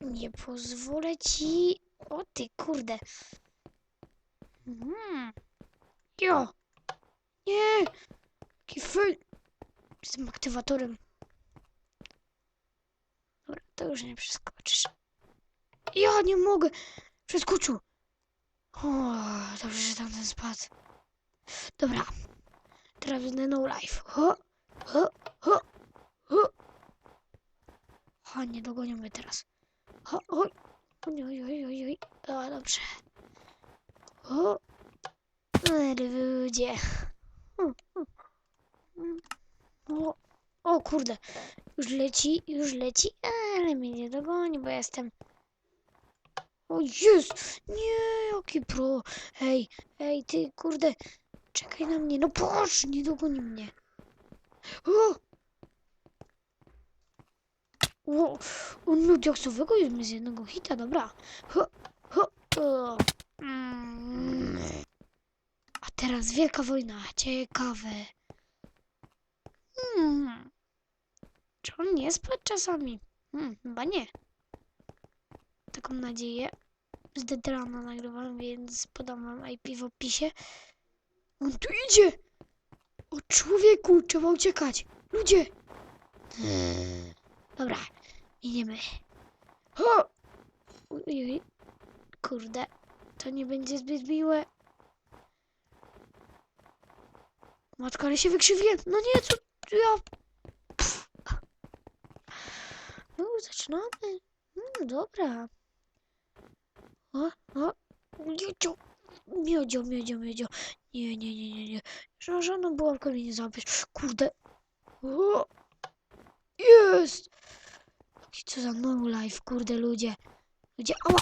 Nie pozwolę ci. O ty kurde. Mm. Jo. Nie. Jaki fail. Jestem aktywatorem. Dobra, to już nie przeskoczysz. Ja nie mogę. Przeskoczył. O, dobrze, że tamten spadł. Dobra. Teraz będę no life. Ho, ho, ho, ho. O, nie dogonią mnie teraz. Ho, oj. Oj, oj, oj, oj, oj. O, dobrze. O. Ludzie. O, o. O, o kurde. Już leci, już leci, ale mnie nie dogoni, bo jestem... O jest! Nie, jaki pro. Ej, ej, ty kurde. Czekaj na mnie. No proszę, nie dogoni mnie. O! O, on miał diaksowego my z jednego hita, dobra. Mm. A teraz wielka wojna. Ciekawe. Hmm. Czy on nie spadł czasami? Hmm, chyba nie. Taką nadzieję. Z Dedrana nagrywam, więc podam wam IP w opisie. On tu idzie! O człowieku, trzeba uciekać. Ludzie! Dobra, idziemy. O! Ojej, kurde, to nie będzie zbyt miłe. Matka, ale się wykrzywiłem. No nie, co ja... Pff. No, zaczynamy. Mm, dobra. O, o, miodzio, miodzio, miodzio, miodzio. Nie, nie, nie, nie, nie. Żadną buławkę mi nie zabiesz. Kurde. O, jest! Co za no life, kurde, ludzie. Ludzie, ała!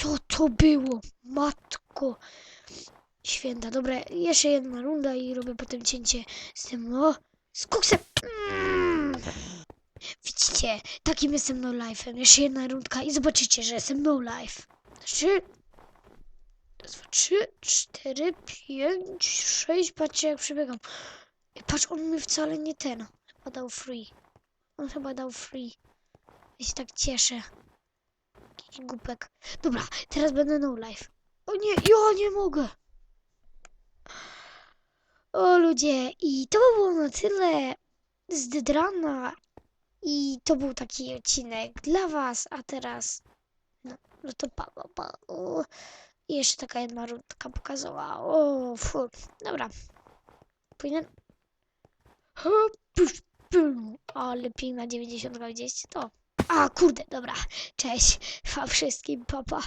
Co to było? Matko. Święta, dobra, jeszcze jedna runda i robię potem cięcie z tym, o, z. Mm. Widzicie, takim jestem no life'em. Jeszcze jedna rundka i zobaczycie, że jestem no life. Raz, dwa, trzy, cztery, pięć, sześć. Patrzcie, jak przebiegam. Patrz, on mi wcale nie ten. Chyba dał free. On chyba dał free. Ja się tak cieszę. Jaki głupek. Dobra, teraz będę no life. O nie, ja nie mogę. O ludzie, i to by było na tyle z Dedrana. I to był taki odcinek dla was, a teraz no, no to pa, pa, pa. O, jeszcze taka jedna rundka pokazała. O, fu. Dobra. Powinien... Hop, pum. Ale piękna 90 widzieliście to? A, kurde, dobra. Cześć wam wszystkim, papa.